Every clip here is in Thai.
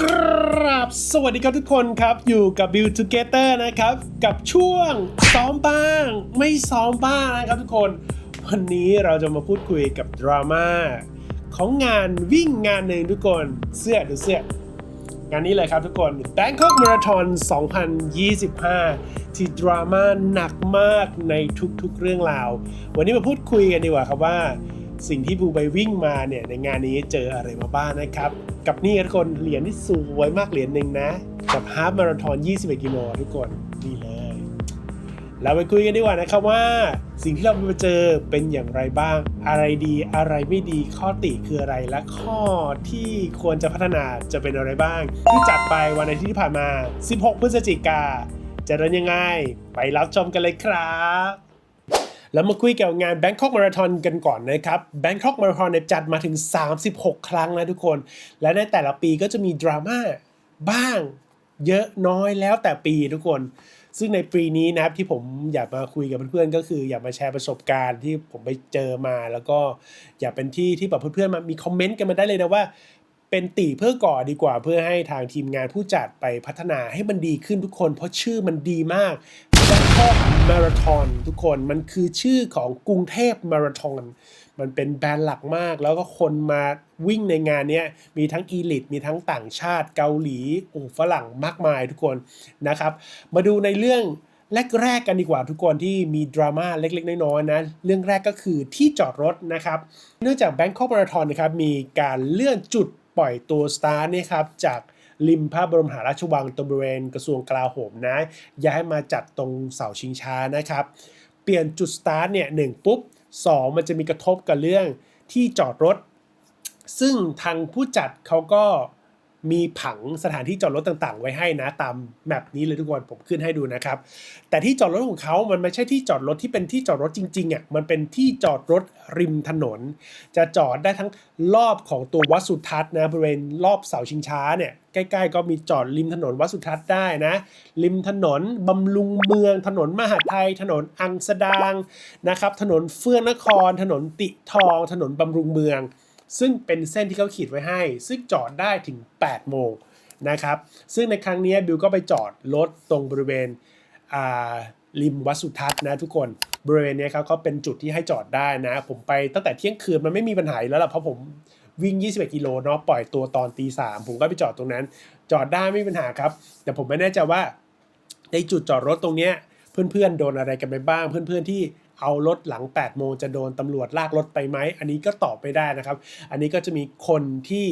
ครับ สวัสดีครับทุกคนครับ อยู่กับ Build Together นะครับ กับช่วงซ้อมบ้าง ไม่ซ้อมบ้างนะครับทุกคน วันนี้เราจะมาพูดคุยกับดราม่าของงานวิ่งงานหนึ่งทุกคนเสื้อดูเสื้องานนี้เลยครับทุกคน Bangkok Marathon 2025 ที่ดราม่าหนักมากในทุกๆเรื่องราว วันนี้มาพูดคุยกันดีกว่าครับว่า สิ่งที่บูไปวิ่งมาเนี่ยในงานนี้เจออะไรมาบ้างนะครับ กับนี่ทุกคนเหรียญที่สวยมากเหรียญหนึ่งนะ กับฮาล์ฟมาราธอน 21 กิโลทุกคนนี่เลย เราไปคุยกันดีกว่านะครับว่า สิ่งที่เราไปเจอเป็นอย่างไรบ้าง อะไรดีอะไรไม่ดีข้อติคืออะไรและข้อที่ควรจะพัฒนาจะเป็นอะไรบ้าง ที่จัดไปวันอาทิตย์ที่ผ่านมา 16 พฤศจิกาจะเดินยังไง ไปรับชมกันเลยครับ แล้วมาคุยเกี่ยวกับงาน Bangkok Marathon กันก่อนนะครับ Bangkok Marathon เนี่ยจัดมาถึง 36 ครั้งนะทุกคน และในแต่ละปีก็จะมีดราม่าบ้างเยอะน้อยแล้วแต่ปีทุกคน ซึ่งในปีนี้นะครับที่ผมอยากมาคุยกับเพื่อนๆก็คือ อยากมาแชร์ประสบการณ์ที่ผมไปเจอมา แล้วก็อยากเป็นที่ที่แบบเพื่อนๆมามีคอมเมนต์กันมาได้เลยนะว่าเป็นตีเพื่อก่อดีกว่าเพื่อให้ทางทีมงานผู้จัดไปพัฒนาให้มันดีขึ้นทุกคน เพราะชื่อมันดีมาก Bangkok Marathon ทุกคนมันคือชื่อของกรุงเทพมาราธอนมันเป็นแบรนด์หลักมาก แล้วก็คนมาวิ่งในงานนี้มีทั้งอีลิตมีทั้งต่างชาติเกาหลีโอ้ฝรั่งมากมายทุกคนนะครับ มาดูในเรื่องแรกๆกันดีกว่าทุกคนที่มีดราม่าเล็กๆ น้อยๆนะ เรื่องแรกก็คือที่จอดรถนะครับ เนื่องจาก Bangkok Marathon นะครับมีการเลื่อนจุดปล่อยตัวสตาร์นี่ครับจาก ริมพระบรมมหาราชวังตรงบริเวณกระทรวงกลาโหมนะ ย้ายมาจัดตรงเสาชิงช้านะครับ เปลี่ยนจุดสตาร์ทเนี่ยหนึ่งปุ๊บสองมันจะมีกระทบกับเรื่องที่จอดรถ ซึ่งทางผู้จัดเขาก็ มีผังสถานที่จอดรถต่างๆ ไว้ให้นะตามแมปนี้เลยทุกคนผมขึ้นให้ดูนะครับ แต่ที่จอดรถของเขามันไม่ใช่ที่จอดรถที่เป็นที่จอดรถจริงๆอะมันเป็นที่จอดรถริมถนน จะจอดได้ทั้งรอบของตัววัดสุทัศน์นะบริเวณรอบเสาชิงช้าเนี่ยใกล้ๆก็มีจอดริมถนนวัดสุทัศน์ได้นะ ริมถนนบำรุงเมือง ถนนมหาไทย ถนนอังสดางนะครับ ถนนเฟื่องนคร ถนนติทอง ถนนบำรุงเมือง ซึ่งเป็นเส้นที่เขาขีดไว้ให้ ซึ่งจอดได้ถึง 8 โมงนะครับ ซึ่งในครั้งนี้บิวก็ไปจอดรถตรงบริเวณริมวัดสุทัศน์นะทุกคนบริเวณนี้ครับเขาเป็นจุดที่ให้จอดได้นะ ผมไปตั้งแต่เที่ยงคืนมันไม่มีปัญหาแล้วล่ะเพราะผมวิ่ง 21 กิโลเนาะปล่อยตัวตอนตีสามผมก็ไปจอดตรงนั้น จอดได้ไม่มีปัญหาครับ แต่ผมไม่แน่ใจว่าในจุดจอดรถตรงเนี้ยเพื่อนๆโดนอะไรกันไปบ้าง เพื่อนๆที่ เอารถหลัง 8 โมงจะโดนตำรวจลากรถไปไหม อันนี้ก็ตอบไม่ได้นะครับ อันนี้ก็จะมีคนที่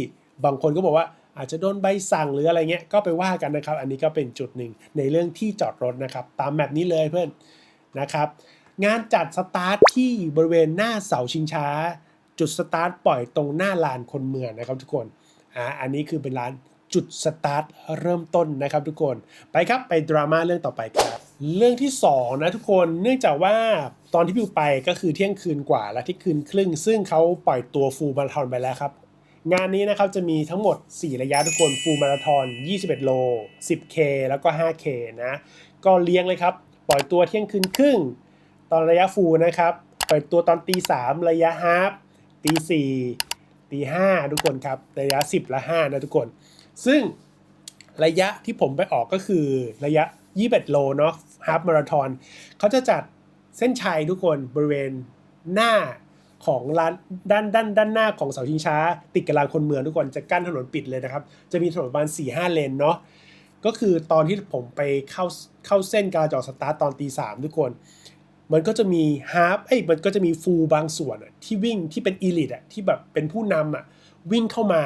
บางคนก็บอกว่าอาจจะโดนใบสั่งหรืออะไรเงี้ยก็ไปว่ากันนะครับ อันนี้ก็เป็นจุดหนึ่งในเรื่องที่จอดรถนะครับ ตามแบบนี้เลยเพื่อนนะครับ งานจัดสตาร์ทที่บริเวณหน้าเสาชิงช้า จุดสตาร์ทปล่อยตรงหน้าลานคนเมืองนะครับทุกคนอ่าอันนี้คือเป็นร้าน จุดสตาร์ทเริ่มต้นนะครับทุกคนไปครับไปดราม่าเรื่องต่อไปครับเรื่องที่2นะทุกคนเนื่องจากว่าตอนที่บิวไปก็คือเที่ยงคืนกว่าและที่คืนครึ่ง ซึ่งเขาปล่อยตัวฟูลมาราธอนไปแล้วครับ งานนี้นะครับจะมีทั้งหมด 4 ระยะทุกคนฟูลมาราธอน 21 โล 10K แล้วก็ 5K นะ ก็เลี้ยงเลยครับ ปล่อยตัวเที่ยงคืนครึ่ง ตอนระยะฟูลนะครับ ปล่อยตัวตอนตีสามระยะฮาฟตีสี่ตีห้าทุกคนครับระยะ 10 และ5นะทุกคน ซึ่งระยะที่ผมไปออกก็คือระยะ 21 โลเนาะฮาฟมาราธอนเขาจะจัดเส้นชัยทุกคนบริเวณหน้าของร้านด้านด้านด้านหน้าของเสาชิงช้า ติดกับลานคนเมืองทุกคนจะกั้นถนนปิดเลยนะครับ จะมีถนนประมาณ4 5 เลนเนาะก็คือตอนที่ผมไปเข้าเข้าเส้นการจอดสตาร์ตตอนตีสามทุกคน มันก็จะมีฮาร์ฟเอ้ยมันก็จะมีฟูลบางส่วนอะที่วิ่งที่เป็นอีลิตอะที่แบบเป็นผู้นำอะวิ่งเข้ามา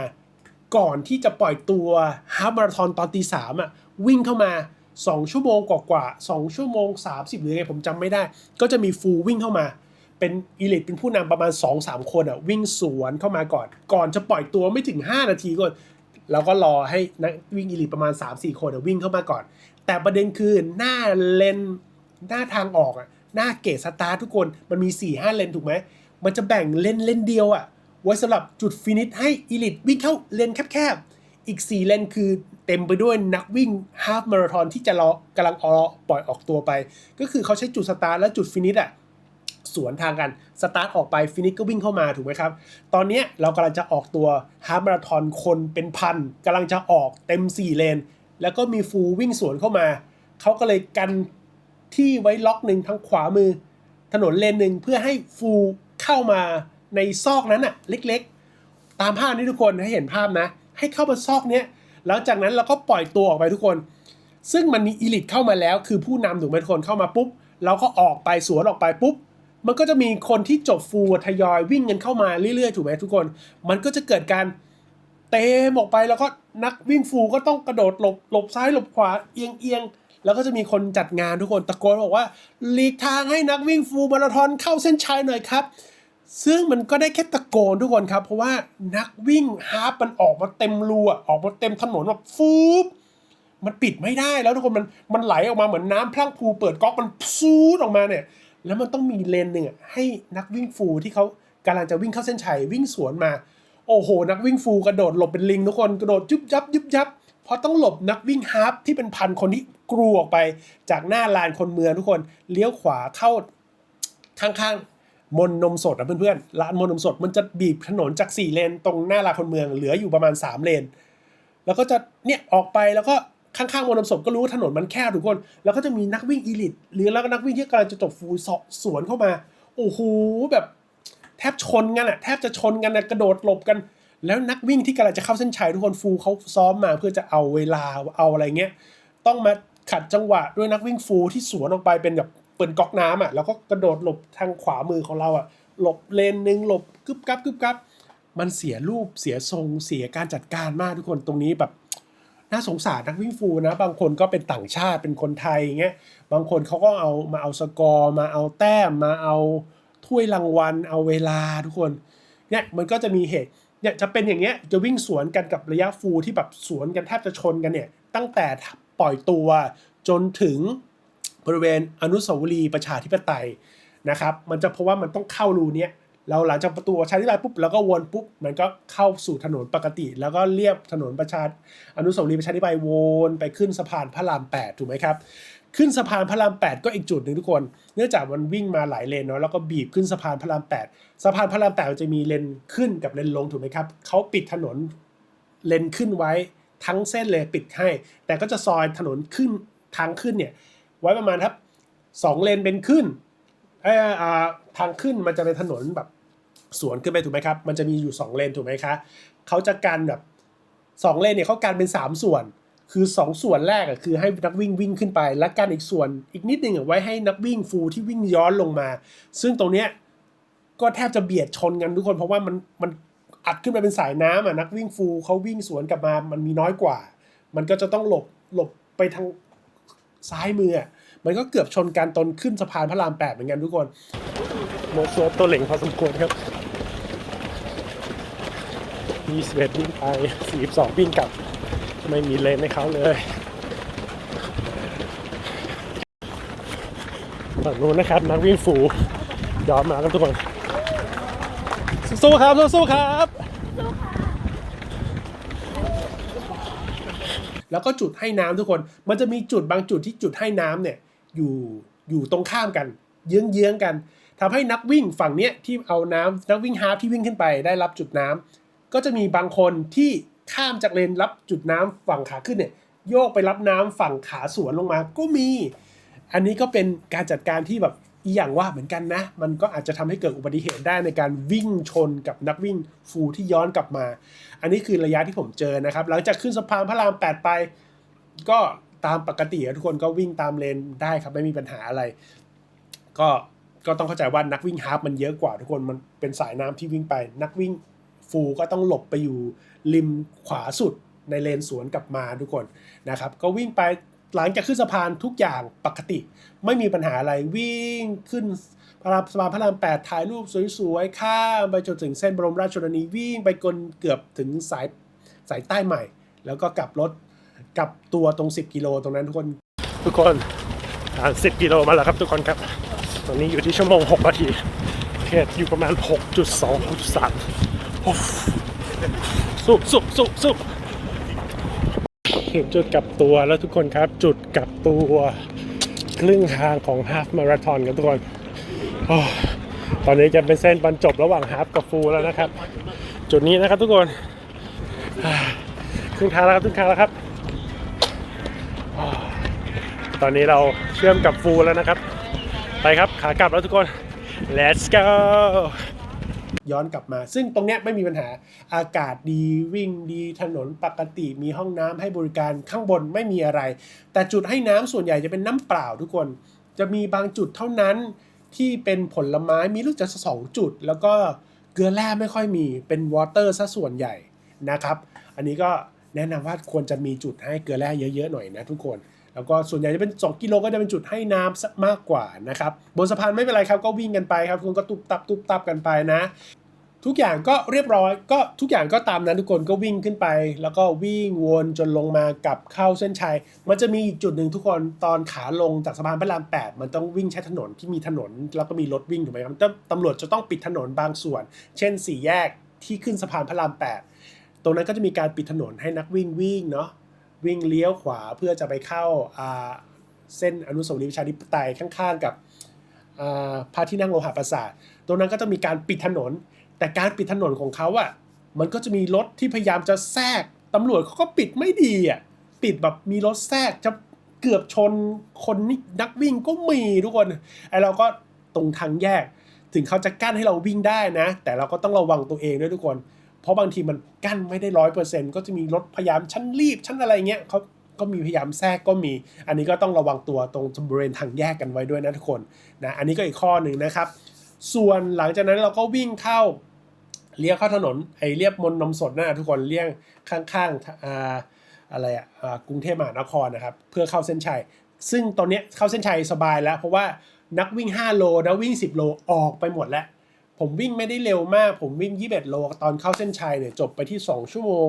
ก่อนที่จะปล่อยตัวฮาฟมาราธอนตอนตีสามอะวิ่งเข้ามา 2 ชั่วโมงกว่าๆ2ชั่วโมง 30 หรือไงผมจำไม่ได้ ก็จะมีฟูลวิ่งเข้ามา เป็นอีลิตเป็นผู้นำประมาณ 2-3 คนอะวิ่งสวนเข้ามาก่อน ก่อนจะปล่อยตัวไม่ถึง 5 นาทีก่อนเราก็รอให้นักวิ่งอีลิตประมาณ 3-4 คนอะวิ่งเข้ามาก่อน แต่ประเด็นคือหน้าเลนหน้าทางออกอะหน้าเกตสตาร์ททุกคนมันมี 4-5 เลนถูกไหมมันจะแบ่งเลนเลนเดียวอะ ไว้สำหรับจุดฟินิชให้อีลิตวิ่งเข้าเลนแคบๆ อีก 4 เลนคือเต็มไปด้วยนักวิ่งฮาฟมาราธอนที่จะรอกำลังออปล่อยออกตัวไป ก็คือเขาใช้จุดสตาร์ทและจุดฟินิชอะสวนทางกัน สตาร์ทออกไปฟินิกก็วิ่งเข้ามาถูกไหมครับ ตอนนี้เรากำลังจะออกตัวฮาล์ฟมาราธอนคนเป็นพันกำลังจะออกเต็ม 4 เลน แล้วก็มีฟูวิ่งสวนเข้ามา เขาก็เลยกันที่ไว้ล็อกหนึ่งทางขวามือ ถนนเลนหนึ่งเพื่อให้ฟูเข้ามา ในซอกนั้นอะเล็กๆ ตามภาพนี้ทุกคนให้เห็นภาพนะ ให้เข้ามาซอกเนี้ยแล้วจากนั้นเราก็ปล่อยตัวออกไปทุกคน ซึ่งมันมีอีลิทเข้ามาแล้ว คือผู้นำถูกไหมทุกคนเข้ามาปุ๊บเราก็ออกไปสวนออกไปปุ๊บมันก็จะมีคนที่จบฟูทยอยวิ่งกันเข้ามาเรื่อยๆถูกไหมทุกคน มันก็จะเกิดการเตมออกไปแล้วก็นักวิ่งฟูก็ต้องกระโดดหลบหลบซ้ายหลบขวาเอียงเอียงๆแล้วก็จะมีคนจัดงานทุกคนตะโกนบอกว่าหลีกทางให้นักวิ่งฟูมาราธอนเข้าเส้นชัยหน่อยครับ ซึ่งมันก็ได้แค่ตะโกนทุกคนครับ เพราะว่านักวิ่งฮาล์ฟมันออกมาเต็มรูอะออกมาเต็มถนนแบบฟูบมันปิดไม่ได้แล้วทุกคนมันมันไหลออกมาเหมือนน้ำพลั่งพูเปิดก๊อกมันซูดออกมาเนี่ย แล้วมันต้องมีเลนหนึ่งอะให้นักวิ่งฟูที่เขากำลังจะวิ่งเข้าเส้นชัยวิ่งสวนมา โอ้โห นักวิ่งฟูกระโดดหลบเป็นลิงทุกคนกระโดดยุบยับยุบยับเพราะต้องหลบนักวิ่งฮาล์ฟที่เป็นพันคนที่กรูออกไปจากหน้าลานคนเมืองทุกคนเลี้ยวขวาเข้าข้างๆ มนนมสดนะเพื่อนๆร้านมนนมสดมันจะบีบถนนจาก4เลนตรงหน้าลานคนเมืองเหลืออยู่ประมาณ 3 เลน แล้วก็จะเนี่ยออกไปแล้วก็ข้างๆมนนมสดก็รู้ว่าถนนมันแคบทุกคน แล้วก็จะมีนักวิ่งอีลิทหรือแล้วก็นักวิ่งที่กำลังจะจบฟูลสวนเข้ามาโอ้โหแบบแทบชนกันอะแทบจะชนกันอะกระโดดหลบกัน แล้วนักวิ่งที่กำลังจะเข้าเส้นชัยทุกคนฟูเขาซ้อมมาเพื่อจะเอาเวลาเอาอะไรเงี้ยต้องมาขัดจังหวะด้วยนักวิ่งฟูที่สวนออกไปเป็นแบบ ปิดก๊อกน้ำอะแล้วก็กระโดดหลบทางขวามือของเราอะหลบเลนหนึ่งหลบกึบกับกึบกับมันเสียรูปเสียทรงเสียการจัดการมากทุกคนตรงนี้แบบน่าสงสารนักวิ่งฟูลนะ บางคนก็เป็นต่างชาติเป็นคนไทยอย่างเงี้ยบางคนเขาก็เอามาเอาสกอร์มาเอาแต้มมาเอาถ้วยรางวัล เอาเวลาทุกคนเนี่ยมันก็จะมีเหตุเนี่ยจะเป็นอย่างเงี้ยจะวิ่งสวนกันกับระยะฟูลที่แบบสวนกันแทบจะชนกันเนี่ยตั้งแต่ปล่อยตัวจนถึง บริเวณอนุสาวรีย์ประชาธิปไตยนะครับ มันจะเพราะว่ามันต้องเข้ารูเนี้ยเราหลังจากประตูประชาธิปไตยปุ๊บแล้วก็วนปุ๊บมันก็เข้าสู่ถนนปกติ แล้วก็เลียบถนนประชาอนุสาวรีย์ประชาธิปไตยวนไปขึ้นสะพานพระราม8ถูกไหมครับขึ้นสะพานพระราม 8 ก็อีกจุดหนึ่งทุกคน เนื่องจากมันวิ่งมาหลายเลนเนาะแล้วก็บีบขึ้นสะพานพระราม 8 สะพานพระราม8จะมีเลนขึ้นกับเลนลงถูกไหมครับเขาปิดถนนเลนขึ้นไว้ทั้งเส้นเลยปิดให้ แต่ก็จะซอยถนนขึ้นทางขึ้นเนี่ย ไว้ประมาณครับสองเลนเป็นขึ้นเอออ่าทางขึ้นมันจะเป็นถนนแบบสวนขึ้นไปถูกไหมครับ มันจะมีอยู่สองเลนถูกไหมคะเขาจะกันแบบสองเลนเนี่ยเขากันเป็นสามส่วน คือสองส่วนแรกอะคือให้นักวิ่งวิ่งขึ้นไป และกันอีกส่วนอีกนิดนึงอะไว้ให้นักวิ่งฟูลที่วิ่งย้อนลงมา ซึ่งตรงเนี้ยก็แทบจะเบียดชนกันทุกคน เพราะว่ามันมันอัดขึ้นไปเป็นสายน้ำอะนักวิ่งฟูลเขาวิ่งสวนกลับมา มันมีน้อยกว่า มันก็จะต้องหลบหลบไปทาง ซ้ายมือมันก็เกือบชนกันตอนขึ้นสะพานพระรามแปดเหมือนกันทุกคนโมโซตัวเหล่งพอสมควรครับ21วิ่งไป42วิ่งกลับ ไม่มีเลนให้เขาเลยฝั่งนู้นนะครับนักวิ่งฝูยอมมากันทุกคนสู้ๆครับสู้ๆครับ แล้วก็จุดให้น้ำทุกคน มันจะมีจุดบางจุดที่จุดให้น้ำเนี่ยอยู่อยู่ตรงข้ามกัน เยื้องๆกันทำให้นักวิ่งฝั่งเนี้ยที่เอาน้ำนักวิ่งฮาล์ฟที่วิ่งขึ้นไปได้รับจุดน้ำก็จะมีบางคนที่ข้ามจากเลนรับจุดน้ำฝั่งขาขึ้นเนี่ยโยกไปรับน้ำฝั่งขาสวนลงมาก็มี อันนี้ก็เป็นการจัดการที่แบบ อีอย่างว่าเหมือนกันนะ มันก็อาจจะทำให้เกิดอุบัติเหตุได้ในการวิ่งชนกับนักวิ่งฟูที่ย้อนกลับมา อันนี้คือระยะที่ผมเจอนะครับ หลังจากขึ้นสะพานพระราม 8 ไป ก็ตามปกติทุกคนก็วิ่งตามเลนได้ครับไม่มีปัญหาอะไร ก็ก็ต้องเข้าใจว่านักวิ่งฮาล์ฟมันเยอะกว่าทุกคนมันเป็นสายน้ำที่วิ่งไป นักวิ่งฟูก็ต้องหลบไปอยู่ริมขวาสุดในเลนสวนกลับมาทุกคนนะครับ ก็วิ่งไป หลังจากขึ้นสะพานทุกอย่างปกติ ไม่มีปัญหาอะไรวิ่งขึ้นพระรามสะพานพระรามแปดถ่ายรูปสวยๆ ข้ามไปจนถึงเส้นบรมราชชนนีวิ่งไปจนเกือบถึงสายสายใต้ใหม่ แล้วก็กลับรถกลับตัวตรง 10 กิโลตรงนั้นทุกคนทุกคนผ่าน10 กิโลมาแล้วครับทุกคนครับ ตอนนี้อยู่ที่ชั่วโมง 6 นาทีเพจอยู่ประมาณ 6.2 6.3โอ้สู้สู้สู้สู้ จุดกลับตัวแล้วทุกคนครับจุดกลับตัวครึ่งทางของฮาฟมาราธอนกันทุกคนอตอนนี้จะเป็นเส้นบรรจบระหว่างฮาฟกับฟูลแล้วนะครับ จุดนี้นะครับทุกคนครึ่งทางแล้วครับครึ่งทางแล้วครับอตอนนี้เราเชื่อมกับฟูลแล้วนะครับ ไปครับขากลับแล้วทุกคน let's go ย้อนกลับมา ซึ่งตรงเนี้ยไม่มีปัญหาอากาศดีวิ่งดีถนนปกติมีห้องน้ำให้บริการข้างบนไม่มีอะไร แต่จุดให้น้ำส่วนใหญ่จะเป็นน้ำเปล่าทุกคน จะมีบางจุดเท่านั้นที่เป็นผลไม้มีรู้จักสองจุด แล้วก็เกลือแร่ไม่ค่อยมีเป็นวอเตอร์ซะส่วนใหญ่นะครับ อันนี้ก็แนะนำว่าควรจะมีจุดให้เกลือแร่เยอะๆหน่อยนะทุกคน แล้วก็ส่วนใหญ่จะเป็น 2 กิโลก็จะเป็นจุดให้น้ำมากกว่านะครับบนสะพานไม่เป็นไรครับก็วิ่งกันไปครับคุณก็ตุบตับตุบตับกันไปนะ ทุกอย่างก็เรียบร้อย ก็ทุกอย่างก็ตามนั้นทุกคนก็วิ่งขึ้นไป แล้วก็วิ่งวนจนลงมากลับเข้าเส้นชัย มันจะมีจุดหนึ่งทุกคนตอนขาลงจากสะพานพระราม 8 มันต้องวิ่งใช้ถนนที่มีถนน แล้วก็มีรถวิ่งถูกไหมครับตตำรวจจะต้องปิดถนนบางส่วน เช่นสี่แยกที่ขึ้นสะพานพระราม 8 ตรงนั้นก็จะมีการปิดถนนให้นักวิ่งวิ่งเนาะ วิ่งเลี้ยวขวาเพื่อจะไปเข้าเส้นอนุสาวรีย์ประชาธิปไตยข้างๆกับพระที่นั่งโลหะประสาทตรงนั้นก็จะมีการปิดถนน แต่การปิดถนนของเขาอะมันก็จะมีรถที่พยายามจะแทรกตำรวจเขาก็ปิดไม่ดีอะปิดแบบมีรถแทรกจะเกือบชนคนนี่นักวิ่งก็มีทุกคนไอเราก็ตรงทางแยก ถึงเขาจะกั้นให้เราวิ่งได้นะ แต่เราก็ต้องระวังตัวเองด้วยทุกคน เพราะบางทีมันกั้นไม่ได้ร้อยเปอร์เซ็นต์ก็จะมีรถพยายามชั้นรีบชั้นอะไรเงี้ยเขาก็มีพยายามแทรกก็มี อันนี้ก็ต้องระวังตัวตรงบริเวณทางแยกกันไว้ด้วยนะทุกคนนะอันนี้ก็อีกข้อหนึ่งนะครับ ส่วนหลังจากนั้นเราก็วิ่งเข้าเลี้ยวเข้าถนนไอเรียบมนนมสดนะทุกคนเลี่ยงข้างๆอ่าอะไรอ่ากรุงเทพมหานครนะครับ เพื่อเข้าเส้นชัย ซึ่งตอนนี้เข้าเส้นชัยสบายแล้ว เพราะว่านักวิ่ง 5 โลนักวิ่ง 10 โลออกไปหมดแล้ว ผมวิ่งไม่ได้เร็วมาก ผมวิ่ง 21 โล ตอนเข้าเส้นชัยเนี่ยจบไปที่ 2 ชั่วโมง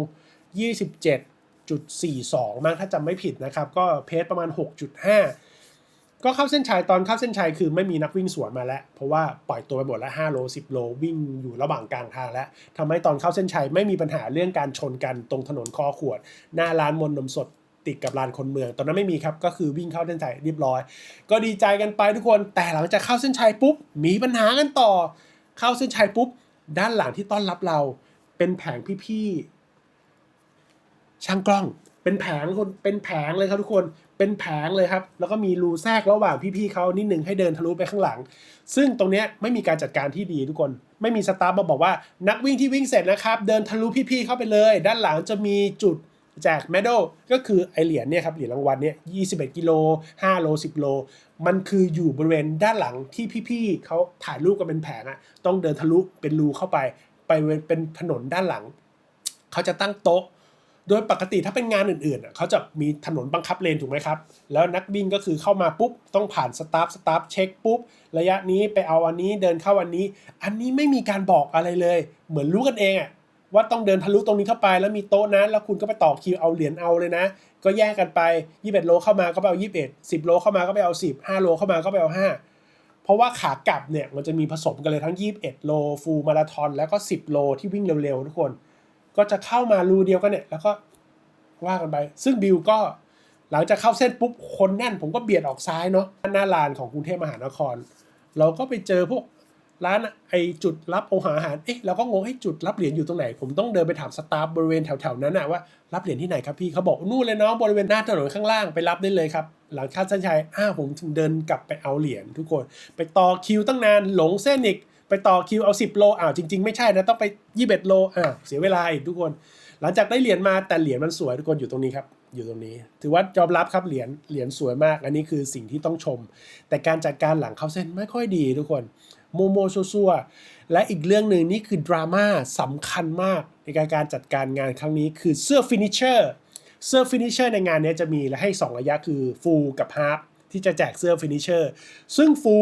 27.42 มั้งถ้าจำไม่ผิดนะครับ ก็เพจประมาณ 6.5 ก็เข้าเส้นชัยตอนเข้าเส้นชัยคือไม่มีนักวิ่งสวนมาแล้ว เพราะว่าปล่อยตัวไปหมดแล้ว 5 โล 10 โล วิ่งอยู่ระหว่างกลางทางแล้วทำให้ตอนเข้าเส้นชัยไม่มีปัญหาเรื่องการชนกันตรงถนนคอขวด หน้าร้านมนนมสดติดกับลานคนเมือง ตอนนั้นไม่มีครับ ก็คือวิ่งเข้าเส้นชัยเรียบร้อย ก็ดีใจกันไปทุกคน แต่หลังจากเข้าเส้นชัยปุ๊บ มีปัญหากันต่อ เข้าเส้นชัยปุ๊บ ด้านหลังที่ต้อนรับเรา เป็นแผงพี่ๆช่างกล้อง เป็นแผงคนเป็นแผงเลยครับทุกคนเป็นแผงเลยครับ แล้วก็มีรูแทรกระหว่างพี่ๆเขานิดหนึ่งให้เดินทะลุไปข้างหลัง ซึ่งตรงเนี้ยไม่มีการจัดการที่ดีทุกคน ไม่มีสตาฟมาบอกว่านักวิ่งที่วิ่งเสร็จนะครับ เดินทะลุพี่ๆเข้าไปเลย ด้านหลังจะมีจุด แจกเมดัลก็คือไอเหรียญเนี่ยครับเหรียญรางวัลเนี่ย21กิโล5โล10โล มันคืออยู่บริเวณด้านหลังที่พี่ๆเขาถ่ายรูปกันเป็นแผงอะต้องเดินทะลุเป็นรูเข้าไป ไปเป็นถนนด้านหลัง เขาจะตั้งโต๊ะ โดยปกติถ้าเป็นงานอื่นๆเขาจะมีถนนบังคับเลนถูกไหมครับ แล้วนักวิ่งก็คือเข้ามาปุ๊บต้องผ่านสตาฟสตาฟเช็คปุ๊บระยะนี้ไปเอาอันนี้เดินเข้าอันนี้ อันนี้ไม่มีการบอกอะไรเลย เหมือนรู้กันเองอะ ว่าต้องเดินทะลุตรงนี้เข้าไปแล้วมีโต๊ะนะแล้วคุณก็ไปต่อคิวเอาเหรียญเอาเลยนะ ก็แยกกันไป 21 โลเข้ามาก็ไปเอา 21 10 โลเข้ามาก็ไปเอา 10 5 โลเข้ามาก็ไปเอา 5 เพราะว่าขากลับเนี่ยมันจะมีผสมกันเลยทั้ง 21 โลฟูลมาราธอนแล้วก็ 10 โลที่วิ่งเร็วๆทุกคน ก็จะเข้ามารูเดียวกันเนี่ยแล้วก็ว่ากันไป ซึ่งบิวก็หลังจากเข้าเส้นปุ๊บคนแน่นผมก็เบียดออกซ้ายเนาะหน้าลานของกรุงเทพมหานคร เราก็ไปเจอพวก ร้านไอจุดรับโองอาหาร เอ๊ะเราก็งงให้จุดรับเหรียญอยู่ตรงไหน ผมต้องเดินไปถามสตาฟบริเวณแถวๆนั้นนะว่ารับเหรียญที่ไหนครับพี่เขาบอกนู่นเลยเนาะบริเวณหน้าถนนข้างล่างไปรับได้เลยครับ หลังข้าเส้นชัยอ้าวผมถึงเดินกลับไปเอาเหรียญทุกคน ไปต่อคิวตั้งนานหลงเส้นอีกไปต่อคิวเอา 10 โลอ้าวจริง ๆ ไม่ใช่นะต้องไป 21 โลอ้าวเสียเวลาอีกทุกคน หลังจากได้เหรียญมาแต่เหรียญมันสวยทุกคนอยู่ตรงนี้ครับอยู่ตรงนี้ ถือว่ายอมรับครับเหรียญเหรียญสวยมาก อันนี้คือสิ่งที่ต้องชม แต่การจัดการหลังเข้าเส้นไม่ค่อยดีทุกคน โมโมซัวๆและอีกเรื่องหนึ่งนี่คือดราม่าสำคัญมากในการการจัดการงานครั้งนี้คือเสื้อฟินิชเชอร์เสื้อฟินิชเชอร์ในงานนี้จะมีและให้ 2 ระยะคือฟูกับฮาร์ปที่จะแจกเสื้อฟินิชเชอร์ซึ่งฟู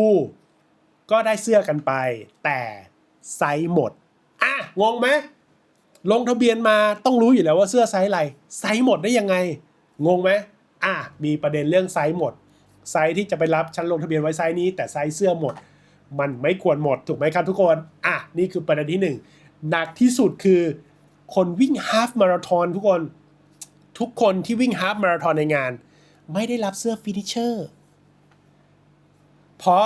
ก็ได้เสื้อกันไป แต่ไซส์หมด อะ งงไหมลงทะเบียนมาต้องรู้อยู่แล้วว่าเสื้อไซส์อะไร ไซส์หมดได้ยังไง งงไหมอะ มีประเด็นเรื่องไซส์หมด ไซส์ที่จะไปรับฉันลงทะเบียนไว้ไซส์นี้ แต่ไซส์เสื้อหมด มันไม่ควรหมดถูกไหมครับทุกคน อะ นี่คือประเด็นที่หนึ่งหนักที่สุดคือคนวิ่งฮาฟมาราธอนทุกคน ทุกคนที่วิ่งฮาฟมาราธอนในงาน ไม่ได้รับเสื้อฟินิชเชอร์ เพราะ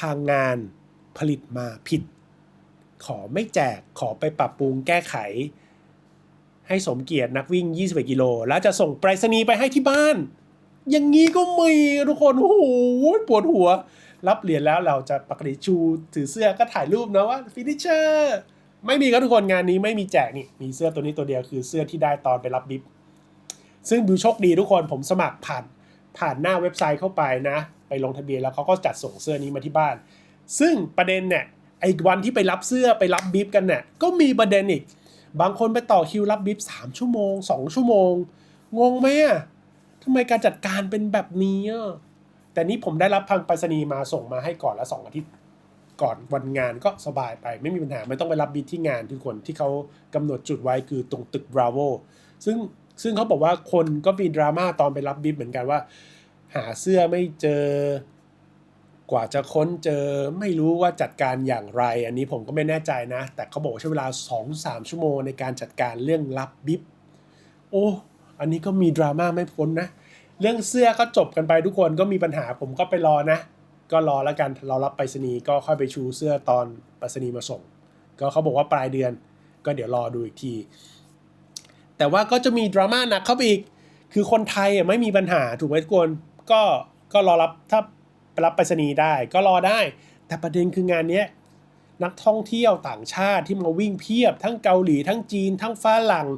ทางงานผลิตมาผิด ขอไม่แจกขอไปปรับปรุงแก้ไข ให้สมเกียรตินักวิ่ง 21 กิโล แล้วจะส่งไปรษณีย์ไปให้ที่บ้าน อย่างนี้ก็มีทุกคนโอ้โหปวดหัว รับเหรียญแล้วเราจะปกติชูถือเสื้อก็ถ่ายรูปนะว่าฟินิชเชอร์ไม่มีครับทุกคนงานนี้ไม่มีแจกนี่มีเสื้อตัวนี้ตัวเดียวคือเสื้อที่ได้ตอนไปรับบิฟซึ่งบิวโชคดีทุกคนผมสมัครผ่านผ่านหน้าเว็บไซต์เข้าไปนะ ไปลงทะเบียนแล้วเขาก็จัดส่งเสื้อนี้มาที่บ้าน ซึ่งประเด็นเนี่ยไอ้วันที่ไปรับเสื้อไปรับบิฟกันเนี่ยก็มีประเด็นอีก บางคนไปต่อคิวรับบิฟสามชั่วโมงสองชั่วโมง งงไหมอะทำไมการจัดการเป็นแบบนี้อะ แต่นี่ผมได้รับพังไปรษณีย์มาส่งมาให้ก่อนละสองอาทิตย์ก่อนวันงานก็สบายไป ไม่มีปัญหาไม่ต้องไปรับบิฟที่งานทุกคนที่เขากำหนดจุดไว้คือตรงตึกบราโวซึ่งซึ่งเขาบอกว่าคนก็มีดราม่าตอนไปรับบิฟเหมือนกันว่า หาเสื้อไม่เจอกว่าจะค้นเจอไม่รู้ว่าจัดการอย่างไร อันนี้ผมก็ไม่แน่ใจนะ แต่เขาบอกใช้เวลา 2-3 ชั่วโมงในการจัดการเรื่องรับบิฟโอ้ อันนี้ก็มีดราม่าไม่พ้นนะ เรื่องเสื้อก็จบกันไปทุกคนก็มีปัญหาผมก็ไปรอนะ ก็รอแล้วกันเรารับไปรษณีย์ก็ค่อยไปชูเสื้อตอนไปรษณีย์มาส่ง ก็เขาบอกว่าปลายเดือน ก็เดี๋ยวรอดูอีกที แต่ว่าก็จะมีดราม่าหนักเข้าไปอีก คือคนไทยไม่มีปัญหาถูกไหมทุกคนก็ก็รอรับถ้าไปรับไปรษณีย์ได้ ก็รอได้ แต่ประเด็นคืองานเนี้ยนักท่องเที่ยวต่างชาติที่มาวิ่งเพียบ ทั้งเกาหลีทั้งจีน ทั้งฝรั่ง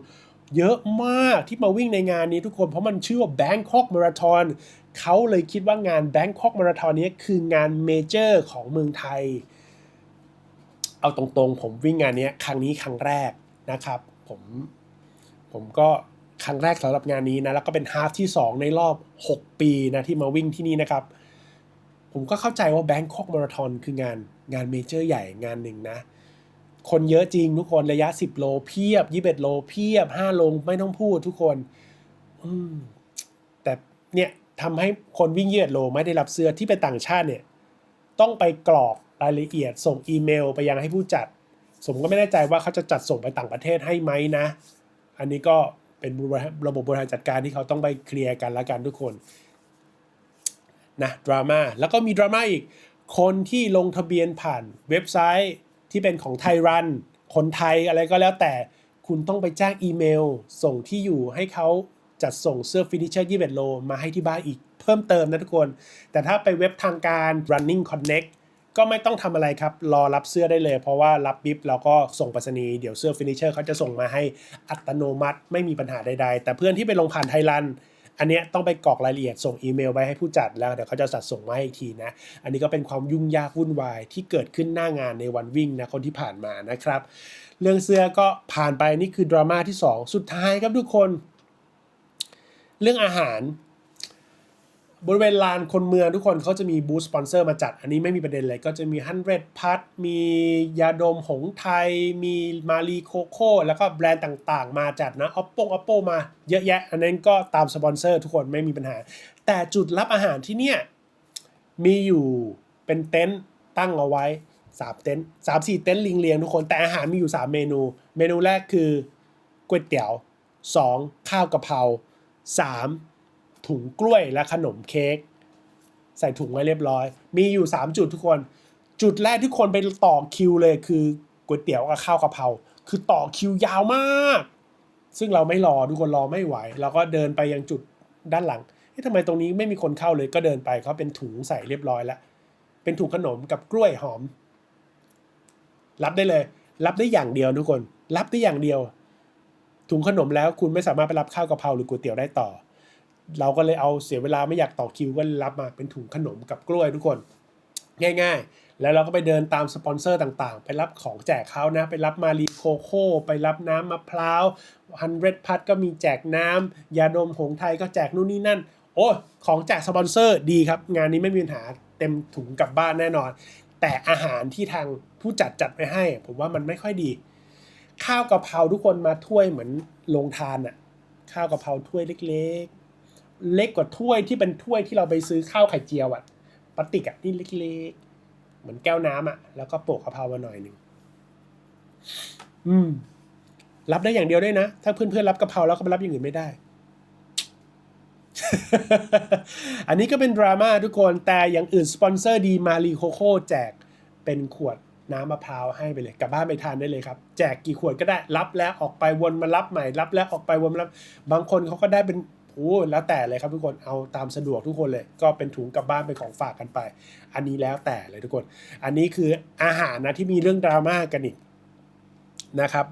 เยอะมากที่มาวิ่งในงานนี้ทุกคนเพราะมันชื่อว่า Bangkok Marathon เขาเลยคิดว่างาน Bangkok Marathon นี้คืองานเมเจอร์ของเมืองไทย เอาตรงๆ ผมวิ่งงานนี้ครั้งนี้ครั้งแรกนะครับ ผมผมก็ครั้งแรกสำหรับงานนี้นะแล้วก็เป็นฮาฟที่ 2 ในรอบ 6 ปีนะที่มาวิ่งที่นี่นะครับ ผมก็เข้าใจว่า Bangkok Marathon คืองานงานเมเจอร์ใหญ่งานหนึ่งนะ คนเยอะจริงทุกคนระยะ 10 โลเพียบ 21 โลเพียบ 5 โลไม่ต้องพูดทุกคน อืม แต่เนี่ยทำให้คนวิ่งยืดโลไม่ได้รับเสื้อที่เป็นต่างชาติเนี่ย ต้องไปกรอกรายละเอียด ส่งอีเมลไปยังให้ผู้จัดผมก็ไม่แน่ใจว่าเขาจะจัดส่งไปต่างประเทศให้ไหมนะ อันนี้ก็เป็นระบบบริหารจัดการที่เขาต้องไปเคลียร์กันละกันทุกคนนะดราม่าแล้วก็มีดราม่าอีกคนที่ลงทะเบียนผ่านเว็บไซต์ ที่เป็นของไทยรัน คนไทยอะไรก็แล้วแต่คุณต้องไปแจ้งอีเมล ส่งที่อยู่ให้เขาจัดส่งเสื้อฟินิชเชอร์21โลมาให้ที่บ้านอีกเพิ่มเติมนะทุกคน แต่ถ้าไปเว็บทางการ running connect ก็ไม่ต้องทำอะไรครับ รอรับเสื้อได้เลย เพราะว่ารับบิฟเราก็ส่งไปรษณีย์เดี๋ยวเสื้อฟินิชเชอร์เขาจะส่งมาให้อัตโนมัติไม่มีปัญหาใดๆ แต่เพื่อนที่ไปลงผ่านไทยรัน อันเนี้ยต้องไปกรอกรายละเอียดส่งอีเมลไปให้ผู้จัดแล้วเดี๋ยวเขาจะจัดส่งมาให้อีกทีนะ อันนี้ก็เป็นความยุ่งยากวุ่นวายที่เกิดขึ้นหน้างานในวันวิ่งนะคนที่ผ่านมานะครับ เรื่องเสื้อก็ผ่านไปนี่คือดราม่าที่ 2 สุดท้ายครับทุกคน เรื่องอาหาร บริเวณลานคนเมืองทุกคนเขาจะมีบูธสปอนเซอร์มาจัด อันนี้ไม่มีประเด็นเลยก็จะมีฮันเรดพัทมียาดมหงไทย มีมารีโคโค่แล้วก็แบรนด์ต่างๆ มาจัดนะออปปงออปโปมาเยอะแยะ อันนั้นก็ตามสปอนเซอร์ทุกคนไม่มีปัญหา แต่จุดรับอาหารที่เนี่ย มีอยู่เป็นเต็นท์ตั้งเอาไว้สามเต็นท์สามสี่เต็นท์เรียงเรียงๆทุกคนแต่อาหารมีอยู่สามเมนู เมนูแรกคือก๋วยเตี๋ยวสองข้าวกะเพราสาม ถุงกล้วยและขนมเค้กใส่ถุงไว้เรียบร้อย มีอยู่ 3 จุดทุกคน จุดแรกที่คนไปต่อคิวเลยคือก๋วยเตี๋ยวกับข้าวกะเพราคือต่อคิวยาวมาก ซึ่งเราไม่รอทุกคนรอไม่ไหวเราก็เดินไปยังจุดด้านหลังเฮ้ยทำไมตรงนี้ไม่มีคนเข้าเลยก็เดินไปเขาเป็นถุงใส่เรียบร้อยแล้ว เป็นถุงขนมกับกล้วยหอม รับได้เลย รับได้อย่างเดียวทุกคน รับได้อย่างเดียว ถุงขนมแล้วคุณไม่สามารถไปรับข้าวกะเพราหรือก๋วยเตี๋ยวได้ต่อ เราก็เลยเอาเสียเวลาไม่อยากต่อคิวก็รับมาเป็นถุงขนมกับกล้วยทุกคน ง่าย ๆ แล้วเราก็ไปเดินตามสปอนเซอร์ต่างๆ ไปรับของแจกเขานะ ไปรับมารีโคโค่ไปรับน้ำมะพร้าวฮันเรดพัทก็มีแจกน้ำยาดมหงไทยก็แจกนู่นนี่นั่น โอ้ของแจกสปอนเซอร์ดีครับ งานนี้ไม่มีปัญหาเต็มถุงกลับบ้านแน่นอน แต่อาหารที่ทางผู้จัดจัดไปให้ ผมว่ามันไม่ค่อยดี ข้าวกะเพราทุกคนมาถ้วยเหมือนโรงทานอะข้าวกะเพราถ้วยเล็ก เล็กกว่าถ้วยที่เป็นถ้วยที่เราไปซื้อข้าวไข่เจียวอะพลาสติกอะนี่เล็กๆ เหมือนแก้วน้ำอะแล้วก็โปะกะเพรามาหน่อยหนึ่งอืม รับได้อย่างเดียวด้วยนะ ถ้าเพื่อนๆรับกะเพราแล้วก็ไปรับอย่างอื่นไม่ได้ อันนี้ก็เป็นดราม่าทุกคน แต่อย่างอื่นสปอนเซอร์ดีมารีโคโค่แจกเป็นขวดน้ำมะพร้าวให้ไปเลยกลับบ้านไปทานได้เลยครับ แจกกี่ขวดก็ได้รับแล้วออกไปวนมารับใหม่ รับแล้วออกไปวนมารับบางคนเขาก็ได้เป็น โอ้แล้วแต่เลยครับทุกคนเอาตามสะดวกทุกคนเลย ก็เป็นถุงกลับบ้านเป็นของฝากกันไป อันนี้แล้วแต่เลยทุกคน อันนี้คืออาหารนะที่มีเรื่องดราม่ากันอีกนะครับ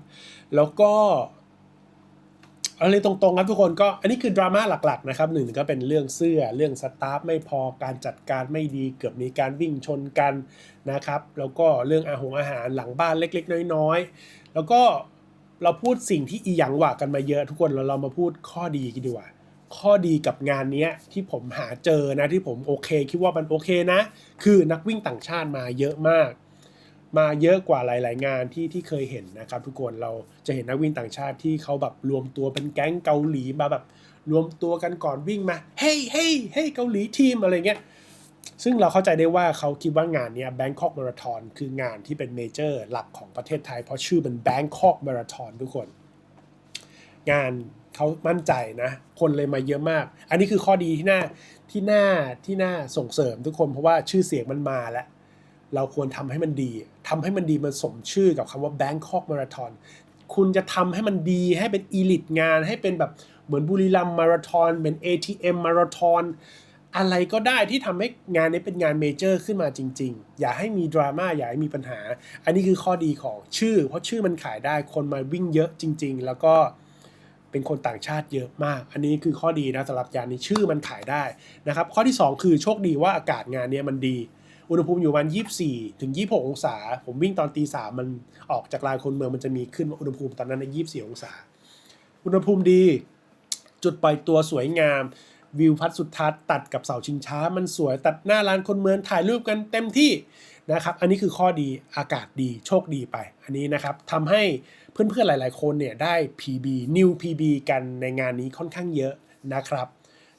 แล้วก็อะไรตรงๆครับทุกคนก็อันนี้คือดราม่าหลักๆนะครับหนึ่งก็เป็นเรื่องเสื้อเรื่องสตาฟไม่พอการจัดการไม่ดีเกือบมีการวิ่งชนกันนะครับ แล้วก็เรื่องอาหงอาหารหลังบ้านเล็กๆ น้อยๆ แล้วก็เราพูดสิ่งที่อีหยังหว่ากันมาเยอะทุกคนเราเรามาพูดข้อดีกันดีกว่า ข้อดีกับงานนี้ที่ผมหาเจอนะที่ผมโอเคคิดว่ามันโอเคนะ คือนักวิ่งต่างชาติมาเยอะมาก มาเยอะกว่าหลาย ๆ งานที่ที่เคยเห็นนะครับทุกคนเราจะเห็นนักวิ่งต่างชาติที่เขาแบบรวมตัวเป็นแก๊งเกาหลีมาแบบรวมตัวกันก่อนวิ่งมาเฮ้ยเฮ้ยเฮ้ยเกาหลีทีมอะไรเงี้ยซึ่งเราเข้าใจได้ว่าเขาคิดว่างานนี้ย Bangkok Marathon คืองานที่เป็นเมเจอร์หลักของประเทศไทย เพราะชื่อเป็น Bangkok Marathon ทุกคน งาน เขามั่นใจนะ คนเลยมาเยอะมาก อันนี้คือข้อดีที่น่าที่น่าที่น่าส่งเสริมทุกคนเพราะว่าชื่อเสียงมันมาแล้ว เราควรทำให้มันดี ทำให้มันดีมันสมชื่อกับคำว่า Bangkok Marathon คุณจะทำให้มันดีให้เป็นอีลิตงาน ให้เป็นแบบเหมือนบุรีรัมมาราธอนเป็น ATM มาราธอนอะไรก็ได้ที่ทำให้งานนี้เป็นงานเมเจอร์ขึ้นมาจริง ๆ อย่าให้มีดราม่าอย่าให้มีปัญหา อันนี้คือข้อดีของชื่อ เพราะชื่อมันขายได้คนมาวิ่งเยอะจริง ๆ แล้วก็ เป็นคนต่างชาติเยอะมาก อันนี้คือข้อดีนะสำหรับยานนี้ชื่อมันขายได้นะครับ ข้อที่ 2 คือโชคดีว่าอากาศงานนี้มันดี อุณหภูมิอยู่ประมาณ24 ถึง 26 องศา ผมวิ่งตอนตีสามมันออกจากลานคนเมืองมันจะมีขึ้นอุณหภูมิตอนนั้นใน24 องศา อุณหภูมิดี จุดปล่อยตัวสวยงาม วิวพัดสุดทัศน์ตัดกับเสาชิงช้า มันสวยตัดหน้าลานคนเมืองถ่ายรูปกันเต็มที่ นะครับ อันนี้คือข้อดีอากาศดีโชคดีไป อันนี้นะครับทำให้เพื่อนๆหลายๆคนเนี่ยได้ PB New PB กันในงานนี้ค่อนข้างเยอะนะครับ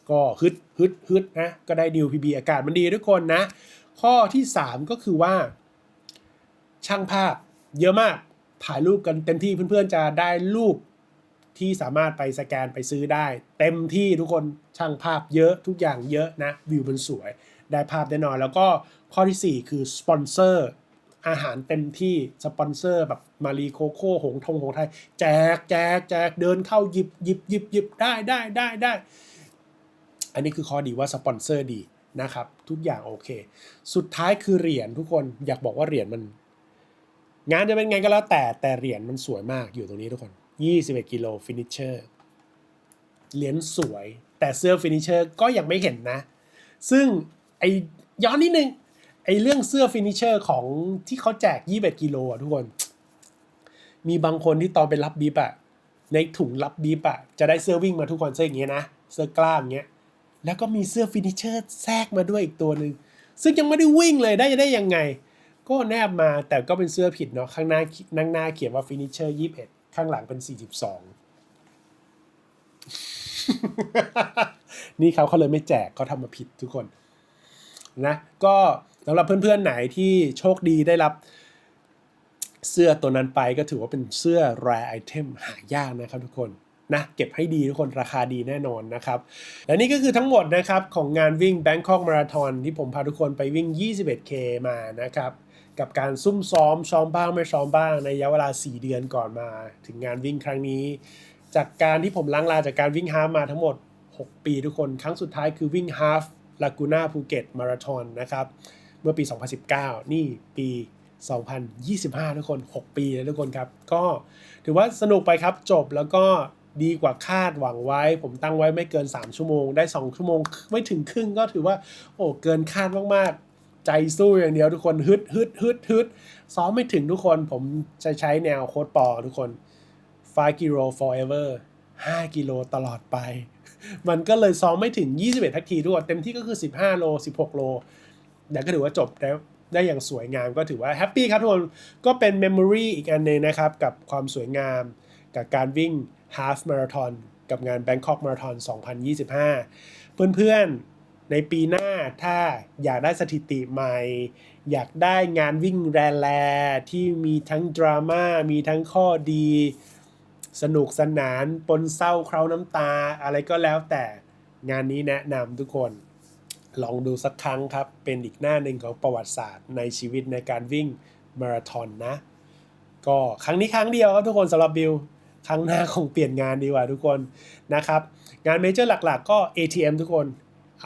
ก็ฮึดฮึดฮึดนะก็ได้ New PB อากาศมันดีทุกคนนะ ข้อที่ 3 ก็คือว่า ช่างภาพเยอะมากถ่ายรูปกันเต็มที่เพื่อนๆจะได้รูปที่สามารถไปสแกนไปซื้อได้ เต็มที่ทุกคนช่างภาพเยอะทุกอย่างเยอะนะวิวมันสวย ได้ภาพแน่นอน แล้วก็ข้อที่ 4 คือสปอนเซอร์อาหารเต็มที่สปอนเซอร์แบบมารีโคโค่หงทงหงไทย แจกแจกแจกเดินเข้าหยิบหยิบหยิบหยิบได้ได้ได้ได้อันนี้คือข้อดีว่าสปอนเซอร์ดีนะครับ ทุกอย่างโอเค สุดท้ายคือเหรียญทุกคนอยากบอกว่าเหรียญมัน งานจะเป็นไงก็แล้วแต่แต่เหรียญมันสวยมากอยู่ตรงนี้ทุกคน 21กิโลฟินิชเชอร์เหรียญสวย แต่เสื้อฟินิชเชอร์ก็ยังไม่เห็นนะ ซึ่ง ไอย้อนนิดนึงไอเรื่องเสื้อฟินิเชอร์ของที่เขาแจก 21กิโลอะทุกคน มีบางคนที่ตอนไปรับบีบอะในถุงรับบีบอะจะได้เสื้อวิ่งมาทุกคนเสื้ออย่างเงี้ยนะเสื้อกล้ามเงี้ยแล้วก็มีเสื้อฟินิเชอร์แทรกมาด้วยอีกตัวหนึ่งซึ่งยังไม่ได้วิ่งเลยได้ได้ยังไง ก็แนบมาแต่ก็เป็นเสื้อผิดเนาะข้างหน้านั่งหน้าเขียนว่าฟินิเชอร์21ข้างหลังเป็น42นี่เขาเขาเลยไม่แจกเขาทำมาผิดทุกคน นะก็สำหรับเพื่อนๆไหนที่โชคดีได้รับเสื้อตัวนั้นไปก็ถือว่าเป็นเสื้อ rare item หายากนะครับทุกคนนะเก็บให้ดีทุกคนราคาดีแน่นอนนะครับ และนี่ก็คือทั้งหมดนะครับของงานวิ่ง Bangkok Marathon ที่ผมพาทุกคนไปวิ่ง 21K มานะครับ กับการซุ่มซ้อมซ้อมบ้างไม่ซ้อมบ้างในระยะเวลา 4 เดือนก่อนมา ถึงงานวิ่งครั้งนี้ จากการที่ผมล้างลาจากการวิ่งฮาฟมาทั้งหมด 6 ปีทุกคน ครั้งสุดท้ายคือวิ่งฮาฟ ลากูน่าภูเก็ตมาราธอนนะครับ เมื่อปี 2019 นี่ปี 2025 ทุกคน 6 ปีแล้วทุกคนครับ ก็ถือว่าสนุกไปครับจบแล้วก็ดีกว่าคาดหวังไว้ ผมตั้งไว้ไม่เกิน 3 ชั่วโมง ได้ 2 ชั่วโมง ไม่ถึงครึ่งก็ถือว่า โอ้เกินคาดมากๆ ใจสู้อย่างเดียวทุกคนฮึดฮึดฮึดฮึดซ้อมไม่ถึงทุกคนผมจะใช้แนวโค้ดปอทุกคน5กิโล forever 5 กิโลตลอดไป มันก็เลยซ้อมไม่ถึง 21ทักทีทุกคนเต็มที่ก็คือ 15 โล 16 โลแต่ก็ถือว่าจบแล้วได้อย่างสวยงามก็ถือว่าแฮปปี้ครับทุกคน ก็เป็นเมมโมรีอีกอันหนึงนะครับ กับความสวยงาม กับการวิ่ง Half Marathon กับงาน Bangkok Marathon 2025 เพื่อนๆ ในปีหน้าถ้าอยากได้สถิติใหม่ อยากได้งานวิ่งแรแลที่มีทั้งดราม่ามีทั้งข้อดี สนุกสนานปนเศร้าเคราน้ำตา อะไรก็แล้วแต่งานนี้แนะนำทุกคน ลองดูสักครั้งครับ เป็นอีกหน้าหนึ่งของประวัติศาสตร์ในชีวิตในการวิ่งมาราธอนนะ ก็ครั้งนี้ครั้งเดียวครับทุกคนสำหรับบิวครั้งหน้าคงเปลี่ยนงานดีกว่าทุกคนนะครับ งานเมเจอร์หลักๆ ก็ ATM ทุกคน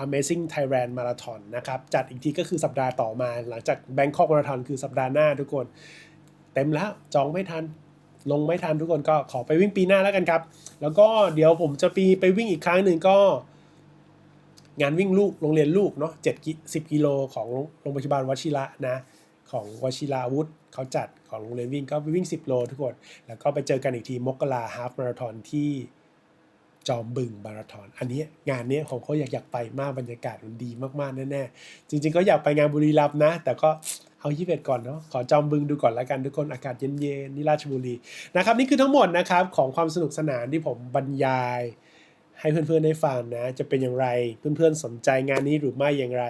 Amazing Thailand Marathon นะครับ จัดอีกทีก็คือสัปดาห์ต่อมา หลังจาก Bangkok Marathon คือสัปดาห์หน้าทุกคน เต็มแล้วจองไม่ทัน ลงไม่ทันทุกคนก็ขอไปวิ่งปีหน้าแล้วกันครับ แล้วก็เดี๋ยวผมจะปีไปวิ่งอีกครั้งหนึ่งก็ งานวิ่งลูกโรงเรียนลูกเนาะเจ็ดสิบกิโลของโรงพยาบาลวชิระนะของวชิราวุธเขาจัดของโรงเรียนวิ่งก็ไปวิ่ง 10 โลทุกคน แล้วก็ไปเจอกันอีกทีมกราฮาฟมาราธอนที่จอมบึงมาราธอน อันนี้งานนี้ผมก็อยากอยากไปมากบรรยากาศมันดีมากๆแน่ๆจริง ๆ ก็อยากไปงานบุรีรัมย์นะ แต่ก็ เอายี่สิบก่อนเนาะขอจอมบึงดูก่อนล้วกันทุกคนอากาศเย็นๆนี่ราชบุรีนะครับนี่คือทั้งหมดนะครับของความสนุกสนานที่ผมบรรยาย ให้เพื่อนๆได้ฟังนะ จะเป็นอย่างไรเพื่อนๆสนใจงานนี้หรือไม่อย่างไร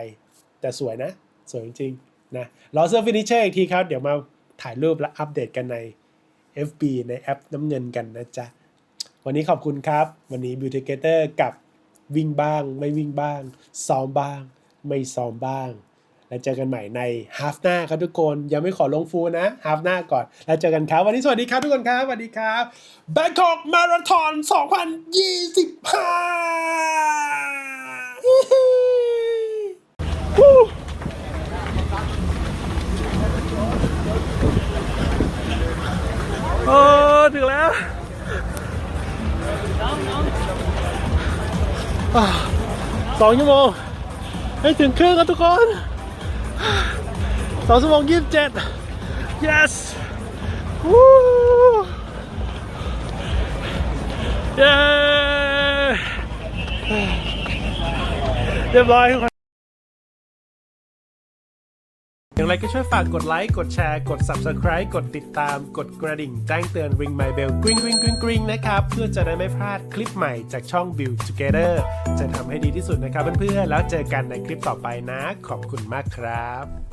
แต่สวยนะ สวยจริงๆนะรอเซอร์ฟินิชเชอร์อีกทีครับเดี๋ยวมาถ่ายรูปและอัปเดตกันใน FB ในแอปน้ำเงินกันนะจ๊ะวันนี้ขอบคุณครับ วันนี้ Beauty g a t o r กับวิ่งบ้าง ไม่วิ่งบ้าง ซ้อมบ้าง ไม่ซ้อมบ้าง แล้วเจอกันใหม่ในฮาฟหน้าครับทุกคนยังไม่ขอลงฟูลนะฮาฟหน้าก่อน แล้วเจอกันครับ วันนี้สวัสดีครับทุกคนครับสวัสดีครับ Bangkok Marathon 2025 Woo! โอ้ถึงแล้วอ่าสองชั่วโมงให้ถึงครึ่งครับทุกคน สองชั่วโมงยี่สิบเจ็ด yes วู้เย้เรียบร้อยทุกคน อย่างไรก็ช่วยฝากกดไลค์กดแชร์กด Subscribe กดติดตาม กดกระดิ่งแจ้งเตือน Ring My Bell กริ๊งกริ๊งกริ๊งกริ๊งนะครับ เพื่อจะได้ไม่พลาดคลิปใหม่จากช่อง Build Together จะทำให้ดีที่สุดนะครับเพื่อนๆแล้วเจอกันในคลิปต่อไปนะ ขอบคุณมากครับ